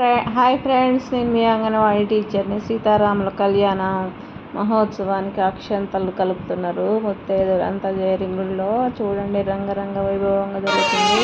ఫ్రె hi friends నేను మీ అంగన్వాడీ టీచర్ని సీతారాముల కళ్యాణ మహోత్సవానికి అక్షంతలు కలుపుతున్నారు. ముత్తైదులు అంతా గుడిలో చూడండి రంగరంగ వైభవంగా జరుగుతుంది.